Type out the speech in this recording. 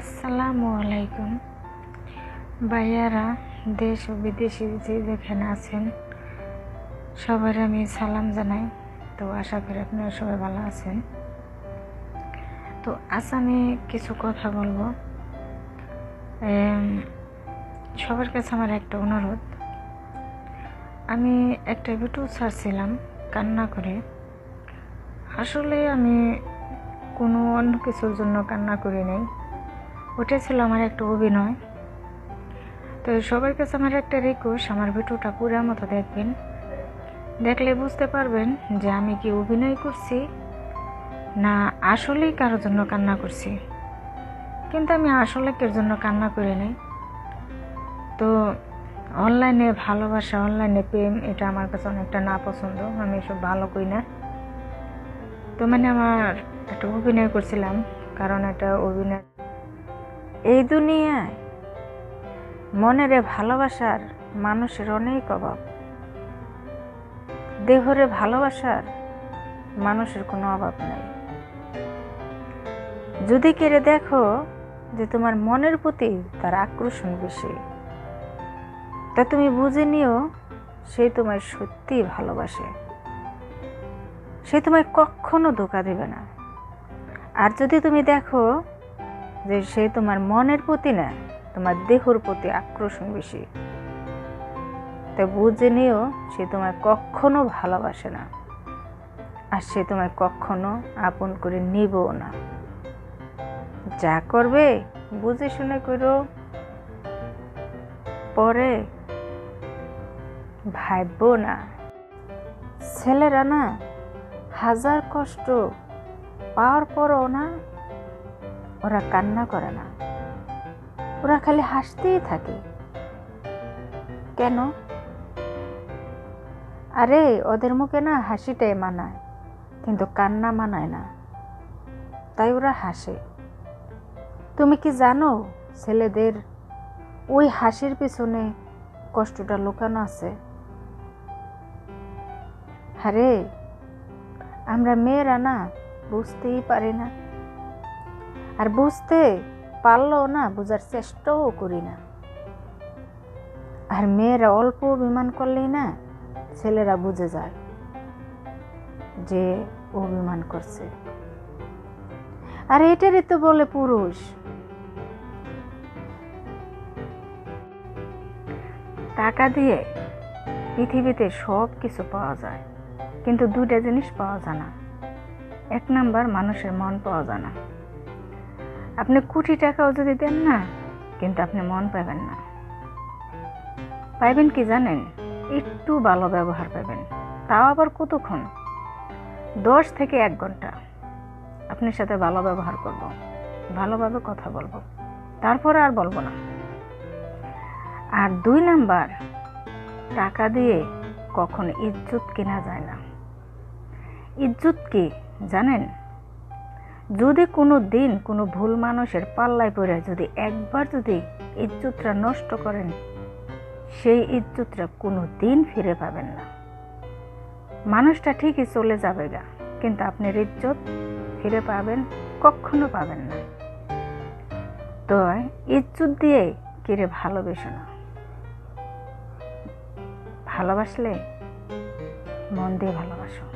আসসালামু আলাইকুম। ভাইয়ারা, দেশ ও বিদেশি যে যেখানে আছেন সবার আমি সালাম জানাই। তো আশা করি আপনারা সবাই ভালো আছেন। তো আজ আমি কিছু কথা বলব। সবার কাছে আমার একটা অনুরোধ। আমি একটা ভিডিও ছাড়ছিলাম, কান্না করে। আসলে আমি কোনো অন্য কিছুর জন্য কান্না করি নাই। ওটা ছিল আমার একটা অভিনয়। তো সবার কাছে আমার একটা রিকোয়েস্ট আমার ভিডিওটা পুরো মতো দেখবেন। দেখলে বুঝতে পারবেন যে আমি কি অভিনয় করছি না আসলেই কারোর জন্য কান্না করছি। কিন্তু আমি আসলে কের জন্য কান্না করি নাই। তো অনলাইনে ভালোবাসা, অনলাইনে প্রেম, এটা আমার কাছে অনেকটা না পছন্দ আমি এসব ভালো করি না। তো মানে আমার একটা অভিনয় করছিলাম, কারণ এটা অভিনয় এই দুনিয়ায় মনেরে ভালোবাসার মানুষের অনেক অভাব। দেহরে ভালোবাসার মানুষের কোনো অভাব নাই। যদি কেড়ে দেখো যে তোমার মনের প্রতি তার আকর্ষণ বেশি, তা তুমি বুঝে নিও সে তোমায় সত্যিই ভালোবাসে। সে তোমায় কখনো ধোকা দেবে না। আর যদি তুমি দেখো যে সে তোমার মনের প্রতি না, তোমার দেহর প্রতি আকর্ষণ বেশি। তা বুঝে নিও, সে তোমায় কখনো ভালোবাসে না। আর সে তোমায় কখনো আপন করে নিবও না। যা করবে, বুঝে শুনে করো। পরে ভাববো না। ছেলেরা না, হাজার কষ্ট পাওয়ার পরও না ওরা কান্না করে না। ওরা খালি হাসতেই থাকে। কেন? আরে, ওদের মুখে না হাসিটাই মানায়, কিন্তু কান্না মানায় না। তাই ওরা হাসে। তুমি কি জানো, ছেলেদের ওই হাসির পিছনে কষ্টটা লুকানো আছে? আরে, আমরা মেয়েরা না, বুঝতেই পারি না। আর বুঝতে পারলেও না, বোঝার চেষ্টাও করি না। আর মেয়েরা অল্প অভিমান করলেই না, ছেলেরা বুঝে যায় যে অভিমান করছে। আর এটারই তো বলে পুরুষ। টাকা দিয়ে পৃথিবীতে সব কিছু পাওয়া যায়, কিন্তু দুইটা জিনিস পাওয়া যায় না। এক নাম্বার, মানুষের মন পাওয়া যায় না। আপনি কোটি টাকাও যদি দেন না, কিন্তু আপনি মন পাবেন না। পাইবেন কি জানেন? একটু ভালো ব্যবহার পাবেন। তাও আবার কতক্ষণ? দশ থেকে এক ঘণ্টা। আপনার সাথে ভালো ব্যবহার করব। ভালোভাবে কথা বলব। তারপরে আর বলব না। আর দুই নাম্বার, টাকা দিয়ে কখন ইজ্জত কেনা যায় না। ইজ্জত কি জানেন? যদি কোনো দিন কোনো ভুল মানুষের পাল্লায় পড়ে যদি একবার যদি ইজ্জতটা নষ্ট করেন, সেই ইজ্জতটা কোনো দিন ফিরে পাবেন না। মানুষটা ঠিকই চলে যাবে গা, কিন্তু আপনার ইজ্জত ফিরে পাবেন, কখনো পাবেন না। তো ইজ্জত দিয়ে কিরে ভালোবেসো না? ভালোবাসলে মন দিয়ে ভালোবাসো।